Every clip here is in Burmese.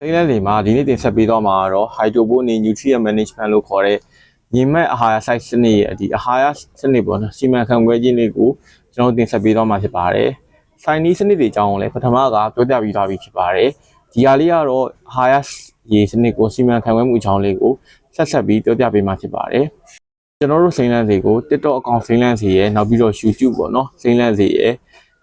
စိမ့်လက်တွေမှာဒီနေ့တင်ဆက်ပေးတော့မှာကတော့ hydroponic nutrient management လို့ခေါ်တဲ့ညီမဲ့အာဟာရ site စနစ်ရဲ့ဒီအာဟာရစနစ်ပေါ့နော်စီမံခန့်ခွဲခြင်းလေးကိုကျွန်တော်တင်ဆက်ပေးတော့မှာဖြစ်ပါတယ်။ site နီးစနစ်တွေအကြောင်းကိုလည်းပထမကပြောပြပြီးသားပြီဖြစ်ပါတယ်။ဒီဟာလေးကတော့အာဟာရရေစနစ်ကိုစီမံခန့်ခွဲမှုအကြောင်းလေးကိုဆက်ဆက်ပြီးပြောပြပေးမှာဖြစ်ပါတယ်။ကျွန်တော်တို့စိမ့်လန့်စီကို TikTok အကောင့်စိမ့်လန့်စီရဲ့နောက်ပြီးတော့ YouTube ပေါ့နော်စိမ့်လန့်စီရဲ့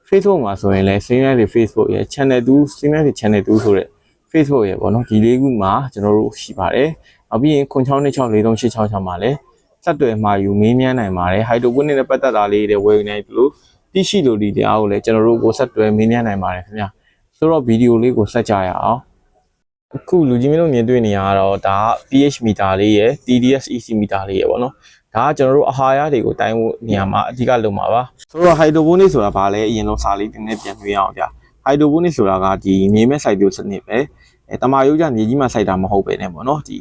Facebook မှာဆိုရင်လည်းစိမ့်လန့်စီ Facebook ရဲ့ channel 2စိမ့်လန့်စီ channel 2ဆိုတဲ့ Facebook ရဲ့ပေါ့နော်ဒီလေးခုမှာကျွန်တော်တို့ရှိပါတယ်။နောက်ပြီးရင်0626438666မှာလည်းဆက်သွယ်မှာယူမေးမြန်းနိုင်ပါတယ်။ hydroponic နဲ့ပတ်သက်တာလေးတွေဝယ်ယူနိုင်ပြီလို့သိရှိလို့ဒီတရားကိုလည်းကျွန်တော်တို့ကိုဆက်သွယ်မေးမြန်းနိုင်ပါတယ်ခင်ဗျာ။ဆိုတော့ဗီဒီယိုလေးကိုဆက်ကြရအောင်။အခုလူကြီးမင်းတို့မြင်တွေ့နေရတော့ဒါက pH meter လေးရယ် TDS EC meter လေးရယ်ပေါ့နော်။ဒါကကျွန်တော်တို့အာဟာရတွေကိုတိုင်းဖို့နေရာမှာအဓိကလုပ်မှာပါ။ဆိုတော့ hydroponic ဆိုတာဘာလဲအရင်ဆုံးစာလေးတင်နေပြန်ပြရအောင်ဗျာ။ hydroponic ဆိုတာကဒီမြေမဲ့စိုက်ပျိုးစနစ်ပဲ။အဲတမာရိုးကြမြေကြီးမှာစိုက်တာမဟုတ်ပဲねပေါ့နော်။ဒီ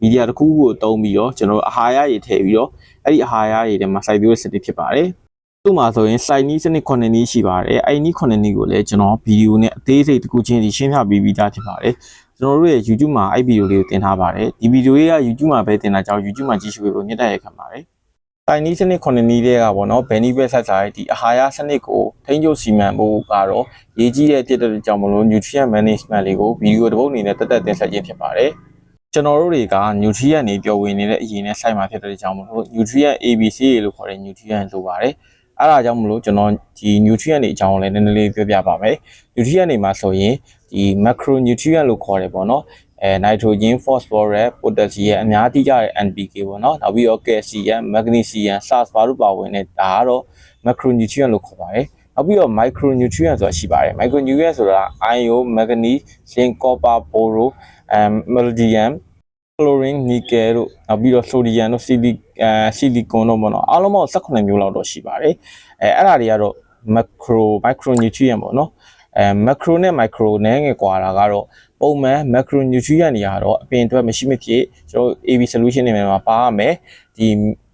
မီဒီယာတစ်ခုခုကိုတုံးပြီးတော့ကျွန်တော်တို့အာဟာရတွေထည့်ပြီးတော့အဲ့ဒီအာဟာရတွေထဲမှာစိုက်ပျိုးစနစ်ဖြစ်ပါတယ်။သူ့မှာဆိုရင် site နီးစနစ်9နီးရှိပါတယ်။အဲ့ဒီနီး9နီးကိုလည်းကျွန်တော်ဗီဒီယိုနဲ့အသေးစိတ်တစ်ခုချင်းစီရှင်းပြပေးပြီးသားဖြစ်ပါတယ်။ကျွန်တော်တို့ရဲ့ YouTube မှာအဲ့ဗီဒီယိုလေးကိုတင်ထားပါတယ်။ဒီဗီဒီယိုလေးက YouTube မှာပဲတင်တာကြောင့် YouTube မှာကြည့်ရှုလို့ညက်တက်ရခံပါတယ်။ တိုင်းနီးစနစ်9နီးတဲ့ကပေါ့နော်ဘယ်နည်းပဲဆက်စားဒီအာဟာရစနစ်ကိုထိန်းချုပ်စီမံဖို့ကတော့ရေးကြီးတဲ့ဖြစ်တဲ့ကြောင့်မလို့ nutrient management လေးကိုဗီဒီယိုတစ်ပုဒ်အနေနဲ့တက်တက်တင်ဆက်ခြင်းဖြစ်ပါတယ်ကျွန်တော်တို့တွေက nutrient တွေပျော်ဝင်နေတဲ့အရင်နဲ့စိုက်မှာဖြစ်တဲ့ကြောင့်မလို့ nutrient ABC လို့ခေါ်တဲ့ nutrient လိုပါတယ်အဲ့ဒါကြောင့်မလို့ကျွန်တော်ဒီ nutrient တွေအကြောင်းလည်းနည်းနည်းလေးပြောပြပါမယ် nutrient တွေမှာဆိုရင်ဒီ macro nutrient လို့ခေါ်တယ်ပေါ့နော် အဲ nitrogen phosphorus potassium အများကြီးကြတဲ့ NPK ပေါ့နော်နောက်ပြီးတော့ calcium magnesium sulfur တို့ပါဝင်တဲ့ဒါကတော့ macronutrient လို့ခေါ်ပါတယ်နောက်ပြီးတော့ micronutrient ဆိုတာရှိပါတယ် micronutrient ဆိုတာ iron manganese zinc copper boron အဲ molybdenum chlorine nickel တို့နောက်ပြီးတော့ sodium တို့ silic အဲ silicon တို့ပေါ့နော်အားလုံးပေါင်း18မျိုးလောက်တော့ရှိပါတယ်အဲအဲ့ဒါတွေကတော့ macro micronutrient ပေါ့နော်အဲ macro နဲ့ micro နဲ့ငယ်ကွာတာကတော့ ပုံမှန် macronutrient တွေကတော့အပင်အတွက်မရှိမဖြစ်ကျွန်တော် AB solution တွေမှာပါရမယ်ဒီ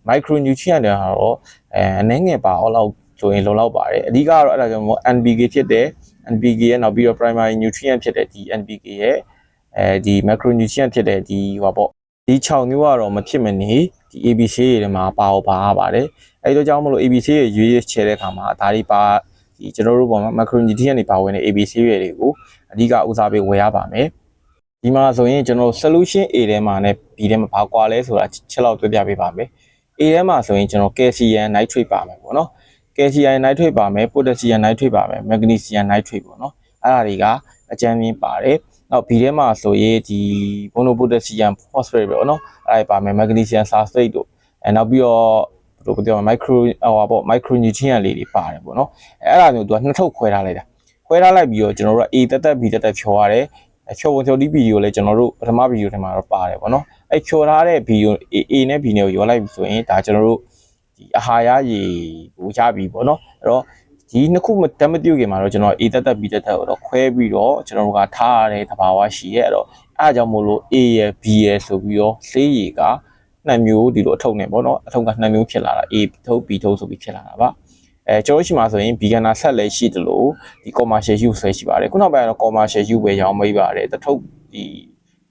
micronutrient တွေကတော့အဲအနည်းငယ်ပါအောင်လောက်ဆိုရင်လုံလောက်ပါတယ်အဓိကကတော့အဲ့ဒါကြောင့်မို့ NPK ဖြစ်တဲ့ NPK ရဲ့နောက်ပြီးတော့ primary nutrient ဖြစ်တဲ့ဒီ NPK ရဲ့အဲဒီ macronutrient ဖြစ်တဲ့ဒီဟောပေါ့ဒီ6မျိုးကတော့မဖြစ်မနေဒီ ABC တွေမှာပါအောင်ပါရပါတယ်အဲဒီတော့ကြောင့်မလို့ ABC တွေရွေးရွေးချယ်တဲ့အခါမှာဒါတွေပါ ဒီကျွန်တော်တို့ပေါ့မှာ macronutrient တွေပါဝင်တဲ့ ABC တွေကိုအဓိကဦးစားပေးဝယ်ရပါမယ်ဒီမှာဆိုရင်ကျွန်တော် solution A ထဲမှာနဲ့ B ထဲမှာဘာကွာလဲဆိုတာချက်လောက်တွေ့ပြပေးပါမယ် A ထဲမှာဆိုရင်ကျွန်တော် calcium nitrate ပါမယ်ပေါ့နော် calcium nitrate ပါမယ် potassium nitrate ပါမယ် magnesium nitrate ပေါ့နော်အဲ့ဒါတွေကအကြမ်းမြင်ပါတယ်နောက် B ထဲမှာဆိုရင်ဒီ monopotassium phosphate ပဲပေါ့နော်အဲ့ဒါပါမယ် magnesium sulfate တို့အဲနောက်ပြီးတော့ဘယ် လိုပြောမလဲ micro ဟောပေါ့ micronutrient လေးတွေပါတယ်ပေါ့နော်အဲအဲ့ဒါမျိုးသူကနှစ်ထုပ်ခွဲထားလိုက်တာခွဲထားလိုက်ပြီးတော့ကျွန်တော်တို့က A တက်တက် B တက်တက်ဖြော်ရတယ်ဖြော်ပုံဖြော်ဒီဗီဒီယိုလည်းကျွန်တော်တို့ပထမဗီဒီယိုထဲမှာတော့ပါတယ်ပေါ့နော်အဲဖြော်ထားတဲ့ဗီဒီယို A နဲ့ B နဲ့ကိုရောလိုက်ပြီဆိုရင်ဒါကျွန်တော်တို့ဒီအာဟာရရေကိုရပြီပေါ့နော်အဲ့တော့ဒီနှစ်ခုတမ်းမပြုတ်ခင်မှာတော့ကျွန်တော် A တက်တက် B တက်တက်ကိုတော့ခွဲပြီးတော့ကျွန်တော်တို့ကထားရတဲ့သဘာဝရှိရဲ့အဲ့တော့အဲ့အကြောင်းမို့လို့ A ရယ် B ရယ်ဆိုပြီးတော့ဆေးရည်က နှစ်မျိုးဒီလိုအထုပ်နဲ့ပေါ့နော်အထုပ်ကနှစ်မျိုးဖြစ်လာတာ A ထုပ် B ထုပ်ဆိုပြီးဖြစ်လာတာပါအဲကျွန်တော်ရှိမှာဆိုရင် beginner set လည်းရှိတယ်လို့ဒီ commercial use လည်းရှိပါတယ်ခုနောက်ပိုင်းကတော့ commercial use ပဲရောင်းမိပါတယ်တထုပ်ဒီ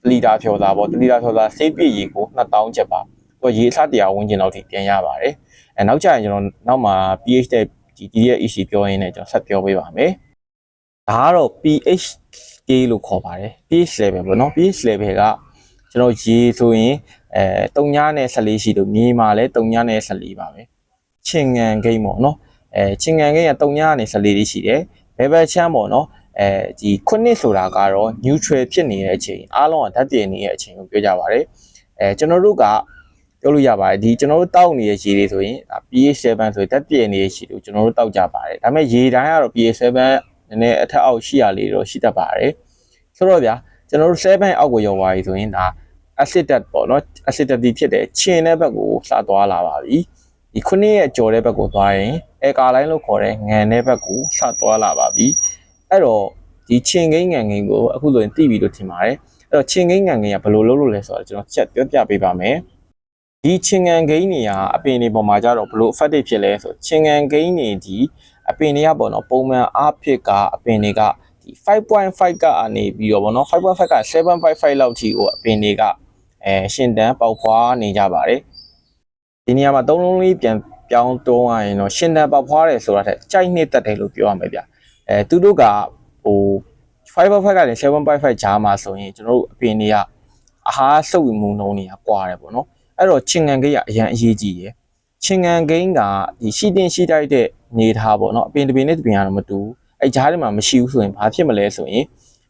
လီတာဖြော်သားပေါ့လီတာဖြော်သားဆေးပြည့်ရေကို2000ချက်ပါသူရေအစတရားဝန်းကျင်လောက်ထိပြန်ရပါတယ်အဲနောက်ကျရင်ကျွန်တော်နောက်မှာ pH တဲ့ဒီ DDEC ပြောရင်းနဲ့ကျွန်တော်ဆက်ပြောပေးပါမယ်ဒါကတော့ pH scale လို့ခေါ်ပါတယ် pH level ပေါ့နော် pH level က ကျွန်တော်ရေဆိုရင်အဲ3နဲ့14ရှိလို့မြေမှာလည်း3နဲ့14ပါပဲချင်းငံဂိမ်းပေါ့နော်အဲချင်းငံဂိမ်းက3နဲ့14လေးရှိတယ်ဘယ်ဘက်ချမ်းပေါ့နော်အဲဒီခုနှစ်ဆိုတာကတော့ neutral ဖြစ်နေတဲ့အချိန်အားလုံးကဓာတ်တည်နေတဲ့အချိန်ကိုပြောကြပါတယ်အဲကျွန်တော်တို့ကပြောလို့ရပါတယ်ဒီကျွန်တော်တို့တောက်နေတဲ့ရေတွေဆိုရင် pH 7ဆိုရင်ဓာတ်တည်နေတဲ့ရေတွေကိုကျွန်တော်တို့တောက်ကြပါတယ်ဒါပေမဲ့ရေတိုင်းကတော့ pH 7နည်းနည်းအထက်အောက်ရှိရလေးတော့ရှိတတ်ပါတယ်ဆိုတော့ဗျာ ကျွန်တော်တို့7အောက်ကိုရောက်သွားပြီဆိုရင်ဒါ acidic ပေါ့နော် acidity ဖြစ်တဲ့ခြင်တဲ့ဘက်ကိုစသွားလာပါပြီဒီခုနှစ်ရဲ့ကြော်တဲ့ဘက်ကိုသွားရင်အဲကာလိုင်းလို့ခေါ်တဲ့ငံတဲ့ဘက်ကိုစသွားလာပါပြီအဲ့တော့ဒီခြင်ကိန်းငံကိန်းကိုအခုဆိုရင်သိပြီလို့ထင်ပါတယ်အဲ့တော့ခြင်ကိန်းငံကိန်းကဘယ်လိုလုပ်လို့လဲဆိုတော့ကျွန်တော်ချက်ပြောပြပေးပါမယ်ဒီခြင်ငံကိန်းတွေကအပင်တွေပေါ်မှာကြတော့ဘလို့ effective ဖြစ်လဲဆိုခြင်ငံကိန်းတွေဒီအပင်တွေကပေါ့နော်ပုံမှန်အားဖြစ်ကအပင်တွေက ဒီ5.5ကအနေပြီးတော့ဗောနော်5.5က7.55လောက်ထိကိုအပင်တွေကအဲရှင်တန်းပေါက်ဖွားနေကြပါတယ်ဒီနေရာမှာသုံးလုံးလေးပြန်ပြောင်းတွန်းရရင်တော့ရှင်တန်းပေါက်ဖွားတယ်ဆိုတာတဲ့ကြိုက်နှစ်တက်တယ်လို့ပြောရမယ်ဗျအဲသူတို့ကဟို5.5ကနေ7.55ဂျားမှာဆိုရင်ကျွန်တော်တို့အပင်တွေကအဟားစုပ်မှုနှုံးတွေကကွာတယ်ဗောနော်အဲ့တော့ချင်းငံကိတ်ကအရန်အရေးကြီးရယ်ချင်းငံကိန်းကဒီရှိတင်ရှိတိုက်တဲ့နေထားဗောနော်အပင်တစ်ပင်နဲ့တစ်ပင်ကတော့မတူဘူး အဲဂျားတွေမှာမရှိဘူးဆိုရင်ဘာဖြစ်မလဲဆိုရင်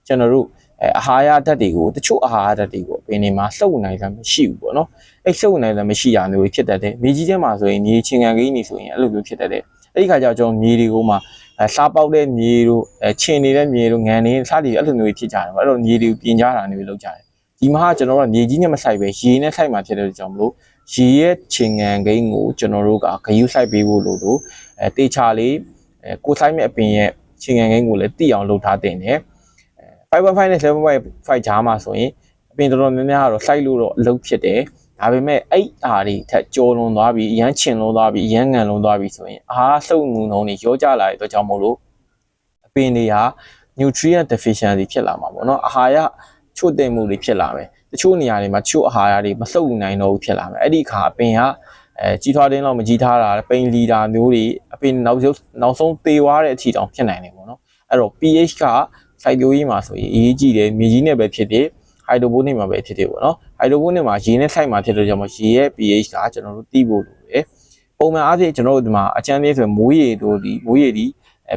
ကျွန်တော်တို့အဲအာဟာရဓာတ်တွေကိုတချို့အာဟာရဓာတ်တွေကိုအပင်တွေမှာစုပ်နိုင်တာမရှိဘူးပေါ့နော်အဲ့စုပ်နိုင်တာမရှိတာမျိုးဖြစ်တတ်တယ်မြေကြီးထဲမှာဆိုရင်မြေချင်းငံကိန်းနေဆိုရင်အဲ့လိုမျိုးဖြစ်တတ်တယ်အဲ့ဒီခါကျတော့ကျွန်တော်မြေတွေကိုမှအဲစားပေါက်တဲ့မြေတို့အဲခြင်နေတဲ့မြေတို့ငံနေစသည်အဲ့လိုမျိုးဖြစ်ကြတယ်ပေါ့အဲ့တော့မြေတွေကိုပြင်ကြတာမျိုးလုပ်ကြတယ်ဒီမှာကျွန်တော်တို့ကမြေကြီးနဲ့မဆိုင်ပဲရေနဲ့ဆိုင်မှာဖြစ်တဲ့ကြောင့်မလို့ရေရဲ့ချင်းငံကိန်းကိုကျွန်တော်တို့ကဂယုဆိုင်ပေးဖို့လို့လို့အဲတေချာလေးအဲကိုဆိုင်မဲ့အပင်ရဲ့ ချင်းငံကိန်းကိုလည်းတိအောင်လုပ်ထားတင်တယ်5.5နဲ့7.5ဂျားမှာဆိုရင်အပင်တော်တော်များများကတော့စိုက်လို့တော့အလုပ်ဖြစ်တယ်ဒါပေမဲ့အဲ့အားတွေထက်ကြော်လွန်သွားပြီးအရန်ချင်လွန်သွားပြီးအရန်ငံလွန်သွားပြီးဆိုရင်အားစုပ်ငုံနှုံးတွေရောကြလာတဲ့အတွက်ကြောင့်မို့လို့အပင်တွေဟာ nutrient deficiency ဖြစ်လာမှာပေါ့နော်အာဟာရချို့တဲ့မှုတွေဖြစ်လာမယ်တချို့နေရာတွေမှာချို့အာဟာရတွေမစုပ်နိုင်တော့ဘူးဖြစ်လာမယ်အဲ့ဒီအခါအပင်က အဲကြီးထွားတင်းတော့မကြီးထားတာပိန်လီတာမျိုးတွေအပင်နောက်ဆုံးနောက်ဆုံးသေသွားတဲ့အထိတောင်ဖြစ်နိုင်တယ်ပေါ့နော်အဲ့တော့ pH ကစိုက်ပျိုးရေးမှာဆိုရင်အရေးကြီးတယ်မြေကြီးနဲ့ပဲဖြစ်ဖြစ်ဟိုက်ဒရိုပိုနစ်မှာပဲဖြစ်ဖြစ်ပေါ့နော်ဟိုက်ဒရိုပိုနစ်မှာရေနဲ့စိုက်မှာဖြစ်တဲ့ကြောင့်မို့ရေရဲ့ pH ကကျွန်တော်တို့သိဖို့လိုတယ်ပုံမှန်အားဖြင့်ကျွန်တော်တို့ဒီမှာအချမ်းသေးဆိုရင်မိုးရေတို့ဒီမိုးရေဒီ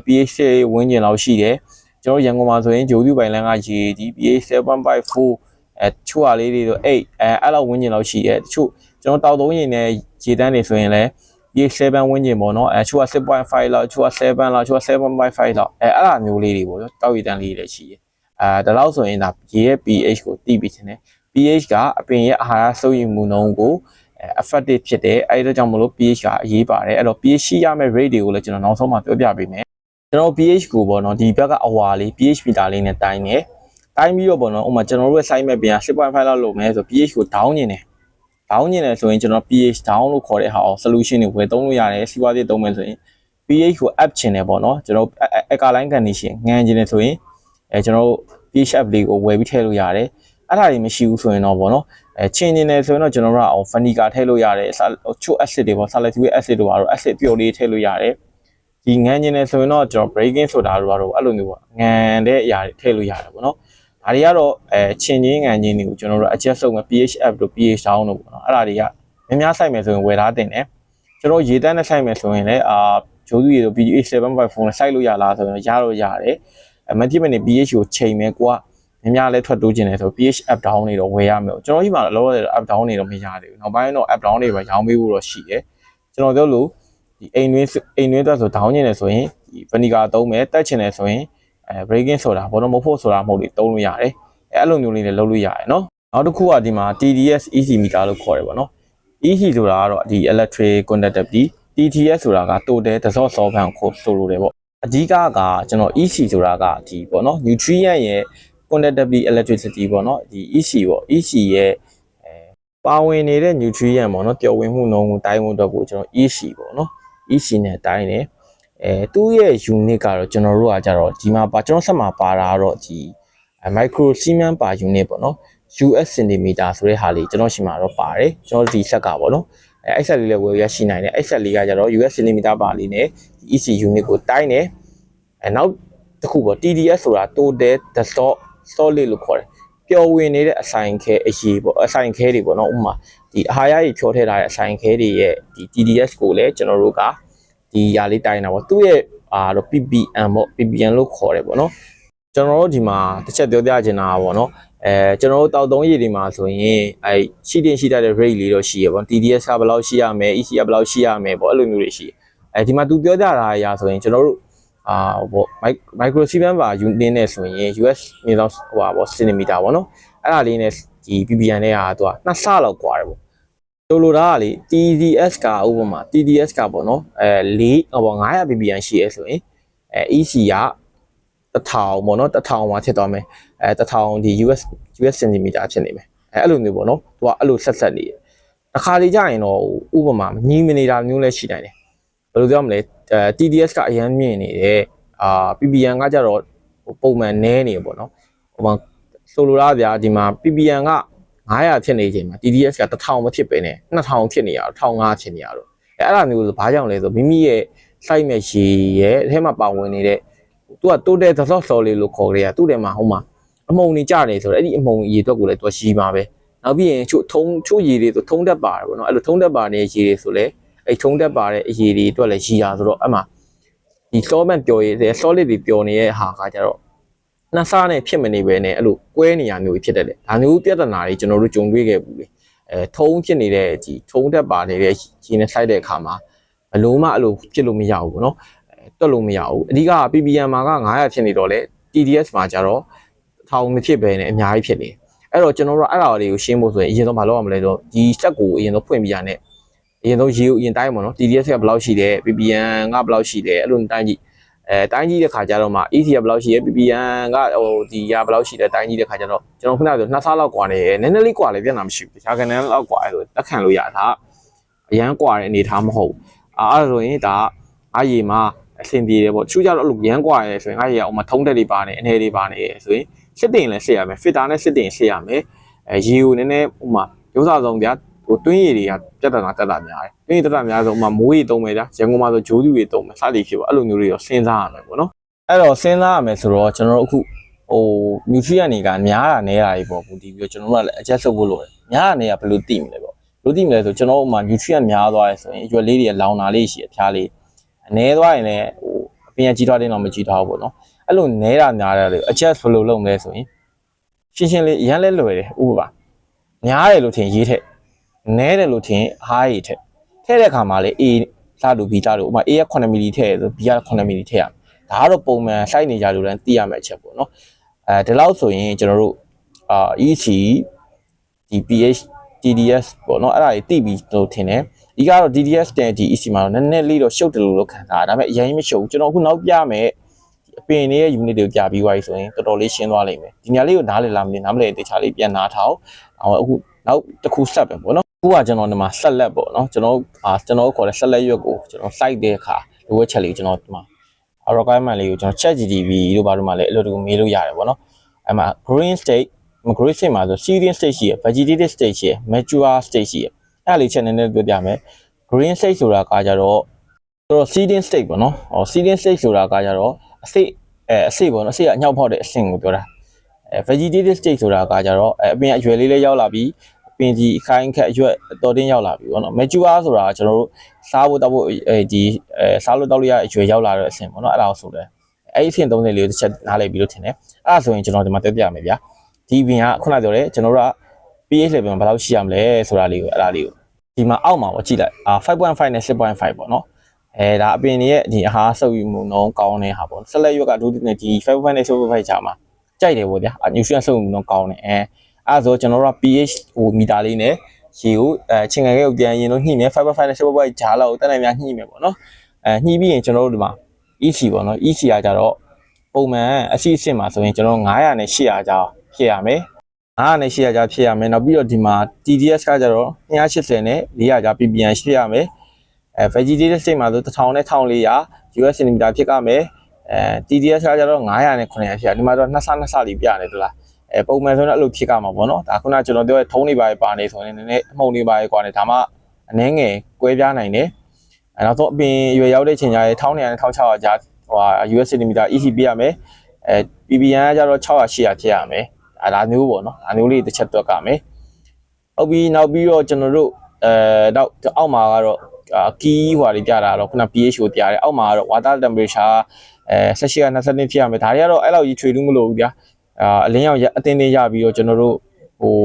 pH ဝန်းကျင်လောက်ရှိတယ်ကျွန်တော်ရန်ကုန်မှာဆိုရင်ဂျိုးပြူပိုင်လန်းကရေဒီ pH 7.4အဲချို့ဟာလေးတွေတော့8အဲအဲ့လောက်ဝန်းကျင်လောက်ရှိတယ်တချို့ ကျွန်တော်တောက်သုံးရင်နဲ့ရေတန်းတွေဆိုရင်လည်း pH 7ဝန်းကျင်ပေါ့နော်အဲချို့က6.5လောက်ချို့က7လောက်ချို့က7.5လောက်အဲအဲ့လိုမျိုးလေးတွေပေါ့နော်တောက်ရည်တန်းလေးတွေရှိတယ်အဲဒါလောက်ဆိုရင်ဒါရေရဲ့ pH ကိုသိပြီးခြင်းနဲ့ pH ကအပင်ရဲ့အာဟာရစုပ်ယူမှုနှုန်းကို effective ဖြစ်တယ်အဲဒီတော့ကြောင့်မလို့ pH ကအရေးပါတယ်အဲ့တော့ pH ရှိရမယ့် rate တွေကိုလည်းကျွန်တော်နောက်ဆုံးမှပြောပြပေးမယ်ကျွန်တော် pH ကိုပေါ့နော်ဒီဘက်ကအဝါလေး pH meter လေးနဲ့တိုင်းတယ်တိုင်းပြီးတော့ပေါ့နော်ဥပမာကျွန်တော်တို့ရဲ့ site map ပြန်6.5လောက်လုပ်မယ်ဆို pH ကို down ညင်တယ် down ညင်တယ်ဆိုရင်ကျွန်တော် pH down လို့ခေါ်တဲ့ဟာအောင် solution တွေဝယ်သုံးလို့ရတယ်စီးပွားရေးသုံးမယ်ဆိုရင် pH ကို up ချင်တယ်ပေါ့နော်ကျွန်တော် alkaline condition ငန်းချင်တယ်ဆိုရင်အဲကျွန်တော် pH up လေးကိုဝယ်ပြီးထည့်လို့ရတယ်အဲ့ဒါတွေမရှိဘူးဆိုရင်တော့ပေါ့နော်အဲချင်းနေတယ်ဆိုရင်တော့ကျွန်တော်တို့ကအောင် vinegar ထည့်လို့ရတယ်ချို့ acid တွေပေါ့ salicylic acid တို့ပါတော့ acid ပျော်လေးထည့်လို့ရတယ်ဒီငန်းနေတယ်ဆိုရင်တော့ကျွန်တော် breaking soda တို့ပါတော့အဲ့လိုမျိုးပေါ့ငန်တဲ့အရာတွေထည့်လို့ရတယ်ပေါ့နော် ဒါတွေကတော့အဲချင်းချင်းငန်ချင်းတွေကိုကျွန်တော်တို့ adjust လုပ်မယ် pH up တို့ pH down တို့ပေါ့နော်အဲ့ဒါတွေကများများစိုက်မယ်ဆိုရင်ဝယ်ထားတင်တယ်ကျွန်တော်ရေတန်းနဲ့စိုက်မယ်ဆိုရင်လည်းအာဂျိုးသူရေတို့ pH 7.4နဲ့စိုက်လို့ရလားဆိုတော့ရတော့ရတယ်အမတိမနေ pH ကိုချိန်မယ်ကွာများများလဲထွက်တိုးခြင်းတယ်ဆို pH up down တွေတော့ဝယ်ရမယ်ကျွန်တော်ဒီမှာလောလောဆယ် up down တွေတော့မရသေးဘူးနောက်ပိုင်းတော့ up down တွေပဲရောင်းပေးဖို့တော့ရှိတယ်ကျွန်တော်ပြောလို့ဒီအိမ်တွင်းအိမ်တွင်းအတွက်ဆို down ခြင်းတယ်ဆိုရင်ဒီ vinegar သုံးမယ်တက်ချင်တယ်ဆိုရင် အဲ breaking soda ဘောတော့မဟုတ်ဆိုတာမဟုတ်လေသုံးလို့ရတယ်အဲအဲ့လိုမျိုးလေးလည်းလုပ်လို့ရတယ်နော်နောက်တစ်ခုကဒီမှာ TDS EC meter လို့ခေါ်တယ်ပေါ့နော် EC ဆိုတာကတော့ဒီ electric conductivity TTS ဆိုတာက total dissolved solvent ကိုဆိုလိုတယ်ပေါ့အဓိကကကျွန်တော် EC ဆိုတာကဒီပေါ့နော် nutrient ရဲ့ conductivity electricity ပေါ့နော်ဒီ EC ပေါ့ EC ရဲ့အဲပါဝင်နေတဲ့ nutrient ပေါ့နော်ပျော်ဝင်မှုနှုန်းကိုတိုင်းမှုအတွက်ကိုကျွန်တော် EC ပေါ့နော် EC နဲ့တိုင်းတယ် အဲသူ့ရဲ့ unit ကတော့ကျွန်တော်တို့ကကြတော့ဒီမှာပါကျွန်တော်ဆက်မှာပါတာကတော့ဒီ micro siemens per unit ပေါ့နော် US centimeter ဆိုတဲ့ဟာလေးကျွန်တော်ရှိမှာတော့ပါတယ်ကျွန်တော်ဒီဆက်ကပေါ့နော်အဲအဲ့ဆက်လေးလည်းဝယ်ရရှိနိုင်တယ်အဲ့ဆက်လေးကကြတော့ US centimeter ပါလေးနဲ့ EC unit ကိုတိုင်းတယ်အဲနောက်တစ်ခုပေါ့ TDS ဆိုတာ total dissolved solid လို့ခေါ်တယ်ပျော်ဝင်နေတဲ့အဆိုင်ခဲအရေးပေါ့အဆိုင်ခဲတွေပေါ့နော်ဥပမာဒီအာဟာရကြီးဖြောထည့်ထားတဲ့အဆိုင်ခဲတွေရဲ့ဒီ TDS ကိုလည်းကျွန်တော်တို့က ဒီຢာလေးတိုင်းတာပေါ့သူ့ရဲ့အာတော့ ppm ပေါ့ ppm လို့ခေါ်တယ်ပေါ့နော်ကျွန်တော်တို့ဒီမှာတစ်ချက်ပြောပြချင်တာပေါ့နော်အဲကျွန်တော်တို့တောက်သုံးရည်တွေမှာဆိုရင်အဲရှိတင်ရှိတတ်တဲ့ rate လေးတော့ရှိရပေါ့ TDS ကဘယ်လောက်ရှိရမယ် EC ကဘယ်လောက်ရှိရမယ်ပေါ့အဲ့လိုမျိုးတွေရှိအဲဒီမှာသူပြောကြတာအရာဆိုရင်ကျွန်တော်တို့အာဟို micro siemens ပါ unit နဲ့ဆိုရင် US မြေလောက်ဟိုပါပေါ့ centimeter ပေါ့နော်အဲ့ဒါလေးနဲ့ဒီ ppm နဲ့ဟာသူကနှစ်ဆလောက်กว่าတယ်ပေါ့ ဆိုလိုတာကလေ TDS ကဥပမာ TDS ကပေါ့နော်အဲ၄ဟိုပေါ့900 ppm ရှိရဲဆိုရင်အဲ EC က1000ပေါ့နော်1000မှာဖြစ်သွားမယ်အဲ1000ဒီ US US centimeter ဖြစ်နေမယ်အဲအဲ့လိုမျိုးပေါ့နော်သူကအဲ့လိုဆက်ဆက်နေတယ်တစ်ခါလေကြာရင်တော့ဥပမာညီမနေတာမျိုးလည်းရှိနိုင်တယ်ဘယ်လိုပြောမလဲအဲ TDS ကအရန်မြင့်နေတယ်အာ PPN ကကြတော့ဟိုပုံမှန်နဲနေပေါ့နော်ဟိုမှာဆိုလိုတာဗျာဒီမှာ PPN က 900ဖြစ်နေချိန်မှာ TDS က1000မဖြစ်ပဲနဲ့2000ဖြစ်နေရတော့1500ဖြစ်နေရတော့အဲအဲ့ဒါမျိုးဆိုဘာကြောင့်လဲဆိုမိမိရဲ့ site မဲ့ရှည်ရဲ့အထဲမှာပါဝင်နေတဲ့သူကတိုးတဲ့သစော့စော်လေးလို့ခေါ်ကြရသူ့ထဲမှာဟိုမှာအမုံနေကြတယ်ဆိုတော့အဲ့ဒီအမုံရေအတွက်ကိုလည်းသူကရှည်ပါပဲနောက်ပြီးရင်ချို့ထုံးချို့ရေတွေဆိုထုံးတက်ပါတယ်ပေါ့နော်အဲ့လိုထုံးတက်ပါနေတဲ့ရေတွေဆိုလည်းအဲ့ထုံးတက်ပါတဲ့အရေတွေအတွက်လည်းရှည်ရဆိုတော့အဲ့မှာဒီ solvent ပျော်ရည် solid တွေပျော်နေတဲ့ဟာကကြတော့ နှစားနဲ့ဖြစ်မနေပဲနဲ့အဲ့လိုကွဲနေရမျိုးဖြစ်တတ်တယ်ဒါမျိုးပြဿနာတွေကျွန်တော်တို့ကြုံတွေ့ခဲ့ဘူးလေအဲထုံးဖြစ်နေတဲ့ဒီထုံးတက်ပါနေတဲ့ရင်းနဲ့ဆိုင်တဲ့အခါမှာဘလို့မှအဲ့လိုဖြစ်လို့မရဘူးပေါ့နော်အဲတွက်လို့မရဘူးအဓိက PPM မှာက900ဖြစ်နေတော့လေ TDS မှာကျတော့ထောင်မဖြစ်ပဲနဲ့အများကြီးဖြစ်နေအဲ့တော့ကျွန်တော်တို့အဲ့ဒါတွေကိုရှင်းဖို့ဆိုရင်အရင်ဆုံးမလုပ်ရမလဲတော့ဒီစက်ကိုအရင်ဆုံးဖွင့်ပြရနဲ့အရင်ဆုံးရေကိုအရင်တိုင်းပါနော် TDS ကဘယ်လောက်ရှိတယ် PPM ကဘယ်လောက်ရှိတယ်အဲ့လိုတိုင်းကြည့် အဲတိုင်းကြီးတဲ့ခါကျတော့မှ EC ကဘယ်လောက်ရှိရဲ PPN ကဟိုဒီရဘယ်လောက်ရှိလဲတိုင်းကြီးတဲ့ခါကျတော့ကျွန်တော်ခုနကပြောနှစ်ဆလောက်กว่าနေနည်းနည်းလေးกว่าလေပြန်လာမရှိဘူးတခြားကနေလောက်กว่าဆိုလက်ခံလို့ရတာအရန်กว่าတဲ့အနေထားမဟုတ်အာအဲ့ဒါဆိုရင်ဒါငါရေမှာအဆင်ပြေတယ်ပေါ့သူကြတော့အဲ့လိုရန်กว่าရဲဆိုရင်ငါရေကဟိုမှာထုံးတက်တွေပါနေအနေတွေပါနေဆိုရင်စစ်တင်လည်းစစ်ရမယ်ဖစ်တာနဲ့စစ်တင်စစ်ရမယ်အဲရေကိုနည်းနည်းဟိုမှာရုပ်စာဆုံးဗျာ ဟိုတွင်းရည်တွေကပြတ်တာတက်တာများတယ်တွင်းရည်တက်တာများဆိုဟိုမှာမိုးရည်တုံးမယ်ဗျာရန်ကုန်မှာဆိုဂျိုးသူတွေတုံးမယ်စသည်ဖြစ်ပါအဲ့လိုမျိုးတွေရောစဉ်းစားရမယ်ပေါ့နော်အဲ့တော့စဉ်းစားရမယ်ဆိုတော့ကျွန်တော်တို့အခုဟို nutrient တွေကများတာနဲတာတွေပေါ့ဘူးဒီပြီးတော့ကျွန်တော်တို့ကလည်း adjust လုပ်ဖို့လိုတယ်များတာနဲကဘယ်လိုသိမလဲပေါ့ဘယ်လိုသိမလဲဆိုကျွန်တော်တို့မှာ nutrient များသွားရဲဆိုရင်အရွက်လေးတွေလောင်တာလေးရှိအဖျားလေးနဲသွားရင်လည်းဟိုအပြင်ကြီးသွားတဲ့တော့မကြီးသွားဘူးပေါ့နော်အဲ့လိုနဲတာများတာတွေ adjust ဘယ်လိုလုပ်မလဲဆိုရင်ရှင်းရှင်းလေးအရန်လဲလွယ်တယ်ဥပမာများတယ်လို့ထင်ရေးထက် နဲတယ်လို့ထင်အားရေးထက်ထည့်တဲ့ခါမှာလေ A လာလို့ B လာလို့ဥပမာ A က9မီလီထည့်ရဆို B က9မီလီထည့်ရမယ်ဒါကတော့ပုံမှန် site နေကြလို့လည်းသိရမယ့်အချက်ပေါ့နော်အဲဒီလောက်ဆိုရင်ကျွန်တော်တို့အာ EC ဒီ pH TDS ပေါ့နော်အဲ့ဒါတွေသိပြီလို့ထင်တယ်ဒီကတော့ TDS တဲ့ဒီ EC မှာတော့နည်းနည်းလေးတော့ရှုပ်တယ်လို့လို့ခံစားရဒါပေမဲ့အရင်မရှုပ်ဘူးကျွန်တော်အခုနောက်ပြမယ်အပင်လေးရဲ့ unit တွေကိုပြပြီးသွားပြီဆိုရင်တော်တော်လေးရှင်းသွားလိမ့်မယ်ဒီညာလေးကိုနားလည်လာမလို့နားမလည်တခြားလေးပြန်နားထောင်အောင်အခုနောက်တစ်ခုဆက်ပဲပေါ့နော်အ ခုကကျွန်တော်ဒီမှာဆက်လက်ပေါ့နော်ကျွန်တော်အာကျွန်တော်ခေါ်တဲ့ဆက်လက်ရွက်ကိုကျွန်တော် site တဲ့အခါလိုအပ်ချက်လေးကိုကျွန်တော်ဒီမှာ requirement လေးကိုကျွန်တော် chat GTP တို့ဘာလို့မှလည်းအဲ့လိုတကူမေးလို့ရတယ်ပေါ့နော်အဲ့မှာ green state green state မှာဆို seeding state ရှိရယ် vegetative state ရှိရယ် mature state ရှိရယ်အဲ့ဒါလေးချက်နည်းနည်းပြောပြမယ် green state ဆိုတာကကြတော့ဆိုတော့ seeding state ပေါ့နော်ဟော seeding state ဆိုတာကကြတော့အစိအဲအစိပေါ့နော်အစိကအညောက်ဖောက်တဲ့အဆင့်ကိုပြောတာအဲ vegetative state ဆိုတာကကြတော့အဲအပင်အရွယ်လေးလေးရောက်လာပြီးအ ပင်ကြီးအခိုင်အခက်အရွက်တော်တင်းရောက်လာပြီပေါ့နော် mature ဆိုတာကကျွန်တော်တို့စားဖို့တောက်ဖို့အဲဒီအဲစားလို့တောက်လို့ရအရွယ်ရောက်လာတဲ့အဆင့်ပေါ့နော်အဲ့ဒါကိုဆိုတယ်အဲ့ဒီအဆင့်30လေးကိုတစ်ချက်နားလည်ပြီးလို့ထင်တယ်အဲ့ဒါဆိုရင်ကျွန်တော်ဒီမှာတက်ပြမယ်ဗျာဒီပင်ကခုနပြောတယ်ကျွန်တော်တို့က pH level ဘယ်လောက်ရှိရမလဲဆိုတာလေးကိုအဲ့ဒါလေးကိုဒီမှာအောက်မှာပေါ့ကြည့်လိုက်အာ5.5နဲ့6.5ပေါ့နော်အဲဒါအပင်တွေရဲ့ဒီအဟာဆုပ်ယူမှုနှုန်းကောင်းတဲ့ဟာပေါ့ဆက်လက်ရွက်ကဒုတိယနဲ့ဒီ5.5နဲ့6.5ကြာမှာကြိုက်တယ်ပေါ့ဗျာ nutrient ဆုပ်ယူမှုနှုန်းကောင်းတယ်အဲ အဲ့ဒါဆိုကျွန်တော်တို့က pH ဟိုမီတာလေးနဲ့ရေကိုအဲချင်းငယ်လေးကိုပြန်ရင်တော့ညှိမယ်5.5နဲ့6.5ဂျာလောက်ကိုတက်နိုင်များညှိမယ်ပေါ့နော်အဲညှိပြီးရင်ကျွန်တော်တို့ဒီမှာ EC ပေါ့နော် EC ကကြတော့ပုံမှန်အရှိအဆင့်မှာဆိုရင်ကျွန်တော်900နဲ့800ကြာဖြစ်ရမယ်900နဲ့800ကြာဖြစ်ရမယ်နောက်ပြီးတော့ဒီမှာ TDS ကကြတော့280နဲ့400ကြာ ppm ရှိရမယ်အဲ vegetative state မှာဆို1000နဲ့1400 US cm ဖြစ်ကမယ်အဲ TDS ကကြတော့900နဲ့900ဖြစ်ရဒီမှာတော့နှစ်ဆနှစ်ဆလေးပြရတယ်တလား အဲပုံမှန်ဆိုတော့အဲ့လိုဖြစ်ကမှာပေါ့နော်ဒါခုနကကျွန်တော်ပြောတဲ့ထုံးနေပါပါနေဆိုရင်နည်းနည်းအမှုန်နေပါကွာနေဒါမှအနှဲငယ်ကွဲပြားနိုင်တယ်အဲနောက်ဆုံးအပင်ရွယ်ရောက်တဲ့ချိန်ကျရင်1900နဲ့1600ကြာဟို US cm EC ပြရမယ်အဲ ppm ကကြတော့600 800ဖြစ်ရမယ်အဲဒါမျိုးပေါ့နော်ဒါမျိုးလေးတစ်ချက်တွက်ကမယ်ဟုတ်ပြီနောက်ပြီးတော့ကျွန်တော်တို့အဲတော့အောက်မှာကတော့အာကီးဟွာလေးပြတာတော့ခုန pH ကိုတရားတယ်အောက်မှာကတော့ water temperature အဲ18က22ဖြစ်ရမယ်ဒါတွေကတော့အဲ့လောက်ကြီးခြွေလို့မလို့ဘူးဗျာ အာအလင်းရောက်အတင်းတင်းရပြီးတော့ကျွန်တော်တို့ဟို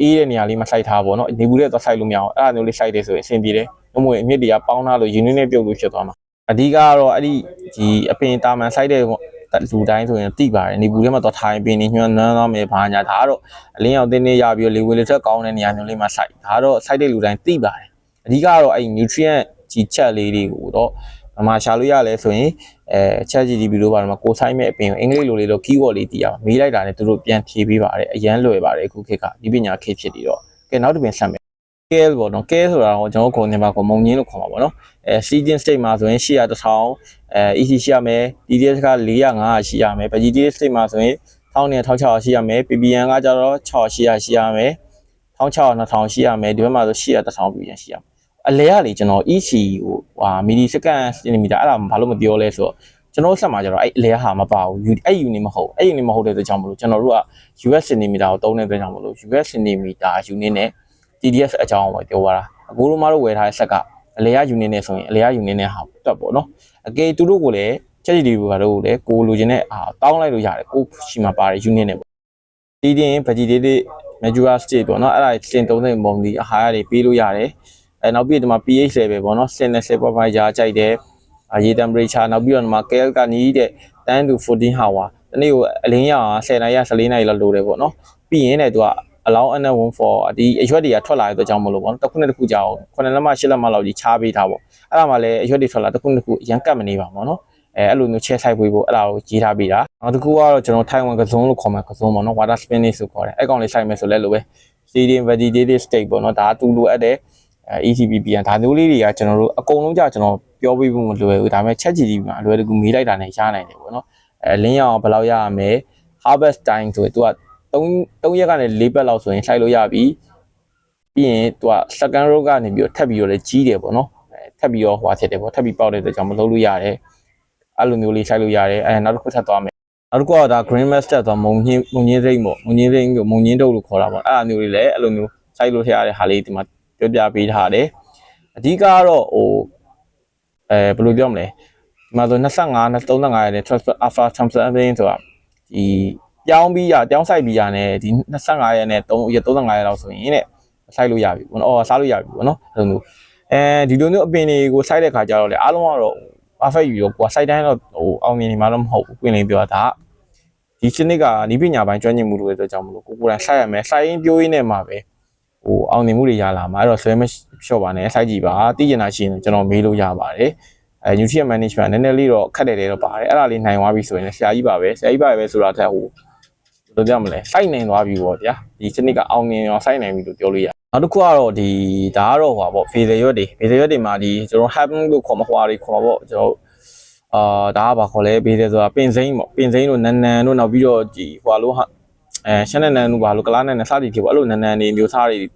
အေးတဲ့နေရာလေးမှာစိုက်ထားပါတော့နေဘူးတဲ့သွားစိုက်လို့မရအောင်အဲ့ဒါမျိုးလေးစိုက်တယ်ဆိုရင်အဆင်ပြေတယ်ဘမို့အမြင့်တွေကပေါင်းထားလို့ယူနစ်နဲ့ပြုတ်လို့ဖြစ်သွားမှာအဓိကကတော့အဲ့ဒီဒီအပင်တာမန်စိုက်တဲ့လူတိုင်းဆိုရင်တိပါတယ်နေဘူးထဲမှာသွားထိုင်ပင်နေညွှန်းနှမ်းသွားမယ်ဘာညာဒါကတော့အလင်းရောက်တင်းတင်းရပြီးတော့လေဝေလေထက်ကောင်းတဲ့နေရာမျိုးလေးမှာစိုက်ဒါကတော့စိုက်တဲ့လူတိုင်းတိပါတယ်အဓိကတော့အဲ့ဒီ nutrient ကြီးချက်လေးတွေကိုတော့ မမရှာလို့ရလဲဆိုရင်အဲ chat GTP လို့ပါတော့မှာကိုဆိုင်မဲ့အပြင်အင်္ဂလိပ်လိုလေးတော့ keyword လေးတည်ရအောင်မေးလိုက်တာနဲ့သူတို့ပြန်ဖြေပေးပါတယ်အရန်လွယ်ပါတယ်အခုခေတ်ကဒီပညာခေတ်ဖြစ်ပြီးတော့ကဲနောက်တစ်ပင်ဆက်မယ် scale ပေါ့နော် scale ဆိုတာတော့ကျွန်တော်ခေါ်နေမှာကမုံငင်းလို့ခေါ်မှာပေါ့နော်အဲ season state မှာဆိုရင်800 1000အဲ EC ရှိရမယ် DDS က400 500ရှိရမယ် vegetarian state မှာဆိုရင်1000 1600ရှိရမယ် PPN ကကျတော့600ရှိရမယ်1600 2000ရှိရမယ်ဒီဘက်မှာဆို800 1000 PPN ရှိရမယ် အလဲကလေကျွန်တော် EC ဟိုဟာမီလီစက္ကန့်စင်တီမီတာအဲ့ဒါဘာလို့မပြောလဲဆိုတော့ကျွန်တော်ဆက်မှာကျတော့အဲ့အလဲဟာမပါဘူးအဲ့ unit မဟုတ်အဲ့ unit မဟုတ်တဲ့အတွက်ကြောင့်မလို့ကျွန်တော်တို့က US စင်တီမီတာကိုသုံးတဲ့အတွက်ကြောင့်မလို့ US စင်တီမီတာ unit နဲ့ TDS အကြောင်းပဲပြောပါတာအခုတို့မတို့ဝယ်ထားတဲ့ဆက်ကအလဲရ unit နဲ့ဆိုရင်အလဲရ unit နဲ့ဟာတွက်ပေါ့နော်အကေသူတို့ကိုလည်းချက်ချီဒီဘူကတော့လည်းကိုလိုချင်တဲ့အာတောင်းလိုက်လို့ရတယ်ကိုရှိမှာပါတယ် unit နဲ့ပေါ့တီးတင် vegetable major state ပေါ့နော်အဲ့ဒါစင်သုံးတဲ့ပုံဒီအာဟာရတွေပေးလို့ရတယ် အဲနောက်ပြီးဒီမှာ pH level ပေါ့နော်စင်နဲ့ဆယ်ပေါ်ပိုင်းကြာကြိုက်တယ်အာရေ temperature နောက်ပြီးတော့ဒီမှာ cal ကနီးတဲ့10 to 14 hour တနေ့ကိုအလင်းရအောင်10နာရီ14နာရီလောက်လိုတယ်ပေါ့နော်ပြီးရင်လည်းသူက allow and one for ဒီအရွက်တွေကထွက်လာတဲ့အတွက်ကြောင့်မလို့ပေါ့နော်တစ်ခုနဲ့တစ်ခုကြောင်9လက်မ10လက်မလောက်ကြီးချားပေးထားပေါ့အဲ့ဒါမှလည်းအရွက်တွေထွက်လာတစ်ခုနဲ့တစ်ခုအရန်ကတ်မနေပါပေါ့နော်အဲအဲ့လိုမျိုးချဲဆိုင်ပွေးဖို့အဲ့ဒါကိုရေးထားပေးတာနောက်တစ်ခုကတော့ကျွန်တော်ထိုင်ဝမ်ကစုံလို့ခေါ်မှာကစုံပေါ့နော် water spinning ဆိုခေါ်တယ်အဲ့ကောင်လေးဆိုင်မယ်ဆိုလဲလိုပဲ stadium vegetative state ပေါ့နော်ဒါတူလိုအပ်တဲ့ အဲ ECPPN ဒါမျိုးလေးတွေကကျွန်တော်တို့အကုန်လုံးကြာကျွန်တော်ပြောပြဖို့မလွယ်ဘူးဒါပေမဲ့ ChatGPT မှာအလွယ်တကူမေးလိုက်တာနဲ့ရနိုင်တယ်ပေါ့နော်အဲလင်းရအောင်ဘယ်လောက်ရရမလဲ harvest time ဆိုရင် तू က3 3ရက်ကနေ4ပတ်လောက်ဆိုရင်ဆိုင်လို့ရပြီပြီးရင် तू က second row ကနေပြီးတော့ထပ်ပြီးတော့လည်းကြီးတယ်ပေါ့နော်အဲထပ်ပြီးတော့ဟွာဖြစ်တယ်ပေါ့ထပ်ပြီးပေါက်တဲ့အတွက်ကြောင့်မလုပ်လို့ရတယ်အဲ့လိုမျိုးလေးဆိုင်လို့ရတယ်အဲနောက်တစ်ခုထပ်သွားမယ်နောက်တစ်ခုကဒါ green master ဆိုမုံညင်းမုံညင်းစိမ့်ပေါ့မုံညင်းစိမ့်ကိုမုံညင်းတုပ်လို့ခေါ်တာပေါ့အဲ့အမျိုးလေးလည်းအဲ့လိုမျိုးဆိုင်လို့ထရတဲ့ဟာလေးဒီမှာ ပြောပြပေးထားတယ်အဓိကကတော့ဟိုအဲဘယ်လိုပြောမလဲဒီမှာဆို25 35ရဲ့ transfer alpha transfer ဆိုတာဒီပြောင်းပြီးရတောင်းဆိုင်ပြီးရနဲ့ဒီ25ရက်နဲ့3ရက်35ရက်လောက်ဆိုရင်တဲ့ဆိုင်လို့ရပြီဘောနော်အော်စားလို့ရပြီဘောနော်အဲ့လိုမျိုးအဲဒီလိုမျိုးအပင်တွေကိုစိုက်တဲ့ခါကျတော့လေအားလုံးကတော့ perfect ယူရောကိုကစိုက်တိုင်းတော့ဟိုအောင်မြင်နေမှာတော့မဟုတ်ဘူးပြင်လေးပြောတာဒီစနစ်ကဒီပညာပိုင်းကျွမ်းကျင်မှုတွေအတွက်ကြောင့်မလို့ကိုကိုယ်တိုင်စိုက်ရမယ်စိုက်ရင်ပြိုးရင်းနဲ့မှာပဲ ဟိုအောင်မြင်မှုတွေရလာမှာအဲ့တော့ဆွဲမလျှော့ပါနဲ့စိုက်ကြည့်ပါသိကျင်တာရှိရင်ကျွန်တော်မေးလို့ရပါတယ်အဲ nutrient management နည်းနည်းလေးတော့ခက်တယ်တယ်တော့ပါတယ်အဲ့ဒါလေးနိုင်သွားပြီဆိုရင်ဆရာကြီးပါပဲဆရာကြီးပါပဲဆိုတာထက်ဟိုဘယ်လိုပြောမလဲစိုက်နိုင်သွားပြီပေါ့ဗျာဒီစနစ်ကအောင်မြင်ရောစိုက်နိုင်ပြီလို့ပြောလို့ရနောက်တစ်ခုကတော့ဒီဒါကတော့ဟိုပါပေါ့ဖေးရွက်တွေဖေးရွက်တွေမှာဒီကျွန်တော် happen လို့ခေါ်မှာဟွာတွေခေါ်မှာပေါ့ကျွန်တော်အာဒါကဘာခေါ်လဲဖေးတယ်ဆိုတာပင်စိမ့်ပေါ့ပင်စိမ့်တို့နန်နန်တို့နောက်ပြီးတော့ဒီဟွာလို့ဟာအဲရှန်နန်နန်တို့ဘာလို့ကလားနန်နန်စသည်ဖြစ်ပေါ့အဲ့လိုနန်နန်တွေမျိုးစားတွေဟို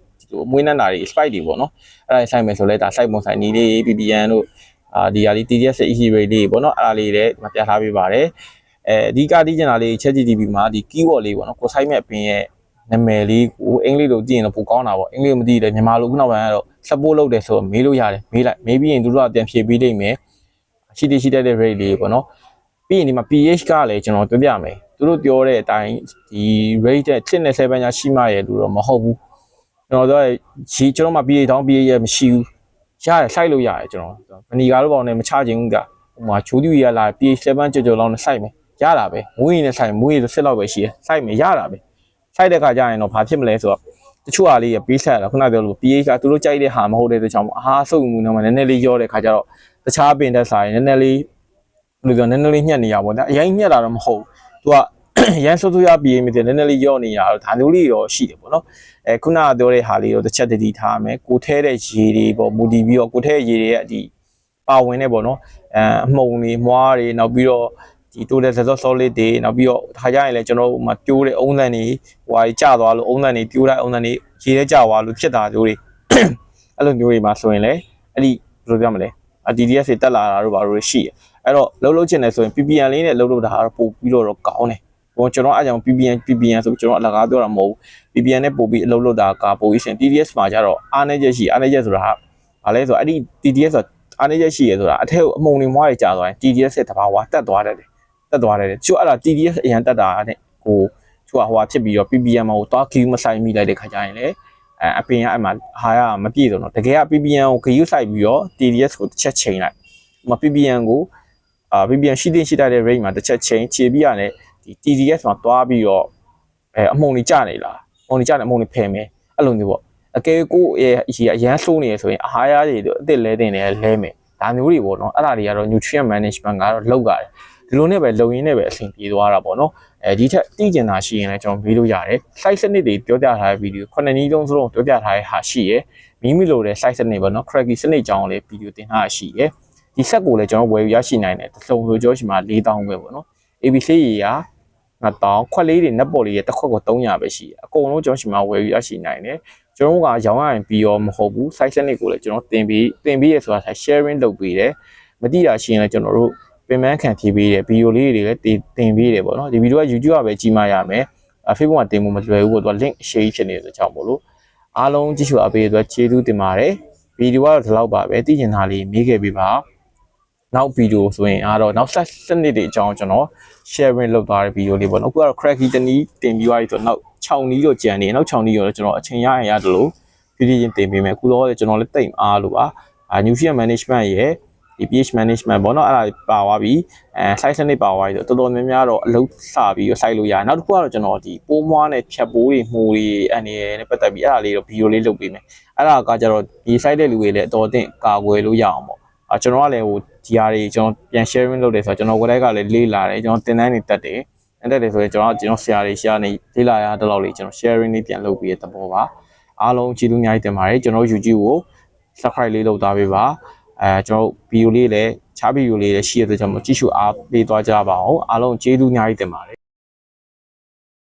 မွေးနန်းတာတွေ spike တွေပေါ့နော်အဲ့ဒါဆိုင်မယ်ဆိုလဲဒါ site ပုံဆိုင်နီးလေး PPN တို့အာဒီဟာဒီ TDS EC rate လေးပေါ့နော်အဲ့ဒါလေးလည်းပြထားပေးပါတယ်အဲအဓိကတည်ကျင်တာလေး ChatGPT မှာဒီ keyword လေးပေါ့နော်ကိုဆိုင်မဲ့အပင်ရဲ့နာမည်လေးကိုအင်္ဂလိပ်လိုကြည့်ရင်တော့ပိုကောင်းတာပေါ့အင်္ဂလိပ်မသိတယ်မြန်မာလိုခုနောက်ပိုင်းကတော့ support လုပ်တယ်ဆိုတော့မေးလို့ရတယ်မေးလိုက်မေးပြီးရင်သူတို့ကပြန်ဖြေပေးလိမ့်မယ်ရှိတရှိတတ်တဲ့ rate လေးပေါ့နော်ပြီးရင်ဒီမှာ pH ကလည်းကျွန်တော်တွေ့ပြမယ်သူတို့ပြောတဲ့အတိုင်းဒီ rate တဲ့7နဲ့7ညာရှိမှရဲ့လို့တော့မဟုတ်ဘူး ကျွန်တော်တို့ရေကျွန်တော်မှ pH တောင်း pH ရဲ့မရှိဘူးရတယ်စိုက်လို့ရတယ်ကျွန်တော်ဗနီကာလို့ပေါ့နဲ့မချခြင်းဘူးကဟိုမှာချိုးသူရလာ pH 7ကြော်ကြော်လောက်နဲ့စိုက်မယ်ရတာပဲမွေးနဲ့စိုက်မွေးဆိုစစ်လောက်ပဲရှိရစိုက်မယ်ရတာပဲစိုက်တဲ့ခါကျရင်တော့ဘာဖြစ်မလဲဆိုတော့တချို့ဟာလေးပေးဆက်တာခုနပြောလို့ pH ကသူတို့ကြိုက်တဲ့ဟာမဟုတ်တဲ့အတွက်ကြောင့်အာဟာစုပ်မှုနဲ့မှနည်းနည်းလေးရောတဲ့ခါကျတော့တခြားပင်တက်စာရင်နည်းနည်းလေးဘယ်လိုပြောနည်းနည်းလေးညှက်နေရပါတော့အရင်ညှက်တာတော့မဟုတ်သူက ရန်ဆိုးဆိုးရပြေးမိတယ်နည်းနည်းလေးရော့နေရတော့ဒါမျိုးလေးတော့ရှိတယ်ပေါ့နော်အဲခုနကပြောတဲ့ဟာလေးတော့တစ်ချက်တတိထားမယ်ကိုထဲတဲ့ရေတွေပေါ့မူတည်ပြီးတော့ကိုထဲရေတွေရဲ့ဒီပါဝင်နေပေါ့နော်အဲအမှုံတွေမွားတွေနောက်ပြီးတော့ဒီတိုးတဲ့ဇက်ဆော့ solid တွေနောက်ပြီးတော့ဒါကြရင်လည်းကျွန်တော်တို့မှပြိုးတဲ့အုံးသန်တွေဟိုဟာကျသွားလို့အုံးသန်တွေပြိုးတဲ့အုံးသန်တွေရေထဲကျသွားလို့ဖြစ်တာမျိုးတွေအဲ့လိုမျိုးတွေမှာဆိုရင်လည်းအဲ့ဒီဘယ်လိုပြောမလဲ DDS တွေတက်လာတာတို့ဘာလို့ရှိရအဲ့တော့လှုပ်လှုပ်ချင်တယ်ဆိုရင် PPN လေးနဲ့လှုပ်လှုပ်တာကတော့ပို့ပြီးတော့ကောင်းတယ် ဟိုကျွန်တော်အားကြောင့် PPN PPN ဆိုကျွန်တော်အလကားပြောတာမဟုတ်ဘူး PPN နဲ့ပို့ပြီးအလုပ်လုပ်တာကပိုပြီးရှင် TDS မှာကျတော့အားနေချက်ရှိအားနေချက်ဆိုတာဟာဘာလဲဆိုတော့အဲ့ဒီ TDS ဆိုအားနေချက်ရှိရဆိုတာအထက်အမုံတွေမွားတွေကြာသွားရင် TDS ရဲ့တဘာဝတက်သွားတယ်တက်သွားတယ်ချို့အဲ့ဒါ TDS အရင်တက်တာနဲ့ဟိုချို့ကဟိုဟာဖြစ်ပြီးတော့ PPN မှာဟိုသွား queue မဆိုင်မိလိုက်တဲ့ခါကျရင်လေအဲအပင်ကအဲ့မှာဟာရမပြည့်စုံတော့တကယ်က PPN ကို queue ဆိုင်ပြီးတော့ TDS ကိုတစ်ချက်ချိန်လိုက်ဟိုမှာ PPN ကိုအာ PPN ရှိတဲ့ရှိတဲ့ rate မှာတစ်ချက်ချိန်ခြေပြီးရတယ် ဒီ TDS မှာတွားပြီးတော့အဲအမုံတွေကြနေလားအမုံတွေကြတယ်အမုံတွေဖယ်မယ်အဲ့လိုမျိုးပေါ့အကယ်ကိုရဲ့အရေးအရန်ဆိုးနေရဆိုရင်အာဟာရတွေအစ်စ်လဲတင်တယ်လဲမယ်ဒါမျိုးတွေပေါ့နော်အဲ့ဒါတွေကတော့ nutrient management ကတော့လောက်ရတယ်တဒီလိုနဲ့ပဲလုံရင်းနဲ့ပဲအဆင်ပြေသွားတာပေါ့နော်အဲဒီထက်သိကျင်တာရှိရင်လည်းကျွန်တော်မေးလို့ရတယ် site စနစ်တွေပြောပြထားတဲ့ဗီဒီယိုခုနှစ်နည်းလုံးစလုံးပြောပြထားတဲ့ဟာရှိရယ်မိမိလိုတဲ့ site စနစ်ပေါ့နော် cracky စနစ်ကြောင်းလည်းဗီဒီယိုတင်ထားတာရှိရယ်ဒီဆက်ကိုလည်းကျွန်တော်ဝယ်ယူရရှိနိုင်တယ်တစ်စုံဆိုကြောရှိမှာ4000ပဲပေါ့နော် ABC ရေရာ 9000ခွက်လေးတွေနက်ပေါ်လေးရဲ့တစ်ခွက်ကို300ပဲရှိတယ်အကုန်လုံးကျွန်တော်ရှိမှာဝယ်ယူရရှိနိုင်တယ်ကျွန်တော်ကရောင်းရရင်ပြီးရောမဟုတ်ဘူး site စနစ်ကိုလည်းကျွန်တော်တင်ပြီးတင်ပြီးရဆိုတာ sharing လုပ်ပေးတယ်မတိတာရှိရင်လည်းကျွန်တော်တို့ပင်ပန်းခံဖြည့်ပေးတယ်ဗီဒီယိုလေးတွေလည်းတင်တင်ပေးတယ်ပေါ့နော်ဒီဗီဒီယိုက YouTube ကပဲကြီးမှရမယ်အ Facebook မှာတင်ဖို့မလွယ်ဘူးပေါ့သူက link share ဖြစ်နေတဲ့ကြောင့်မို့လို့အားလုံးကြည့်ရှုအားပေးတဲ့အတွက်ကျေးဇူးတင်ပါတယ်ဗီဒီယိုကတော့ဒီလောက်ပါပဲသိချင်တာလေးမေးခဲ့ပေးပါ နောက်ဗီဒီယိုဆိုရင်အားတော့နောက်ဆက်စနစ်တွေအကြောင်းကျွန်တော် sharing လုပ်သွားတဲ့ဗီဒီယိုလေးပေါ့နော်အခုကတော့ cracky တနည်းတင်ပြီးသွားပြီဆိုတော့နောက်6နီးတော့ကြံနေနောက်6နီးရောကျွန်တော်အချိန်ရရင်ရတယ်လို့ပြည်ပြင်းတင်ပေးမယ်အခုတော့ကျွန်တော်လည်းတိတ်အားလို့ပါအာ nutrient management ရဲ့ဒီ pH management ပေါ့နော်အဲ့ဒါပါသွားပြီအဲ site စနစ်ပါသွားပြီဆိုတော့တော်တော်များများတော့အလုပ်စပြီးတော့ site လို့ရတယ်နောက်တစ်ခုကတော့ကျွန်တော်ဒီပိုးမွားနဲ့ဖြတ်ပိုးတွေမှုတွေအနေနဲ့ပတ်သက်ပြီးအဲ့ဒါလေးတော့ဗီဒီယိုလေးလုပ်ပေးမယ်အဲ့ဒါကကြတော့ဒီ site တဲ့လူတွေလည်းအတော်အသင့်ကာကွယ်လို့ရအောင်ပေါ့ အာကျွန်တော်ကလည်းဟိုဒီဟာတွေကျွန်တော်ပြန် sharing လုပ်တယ်ဆိုတော့ကျွန်တော်ကိုယ်တိုင်ကလည်းလေးလာတယ်ကျွန်တော်တင်တန်းနေတက်တယ်အဲ့တက်တယ်ဆိုရင်ကျွန်တော်ကျွန်တော်ဆရာတွေရှာနေလေးလာရတဲ့လောက်လေးကျွန်တော် sharing လေးပြန်လုပ်ပြီးတဲ့သဘောပါအားလုံးကြည့်လို့အများကြီးတင်ပါတယ်ကျွန်တော် YouTube ကို subscribe လေးလုပ်သားပေးပါအဲကျွန်တော်ဗီဒီယိုလေးလည်းခြားဗီဒီယိုလေးလည်းရှိရတဲ့ကြောင့်မကြည့်ရှုအားပေးသွားကြပါအောင်အားလုံးကျေးဇူးအများကြီးတင်ပါတယ်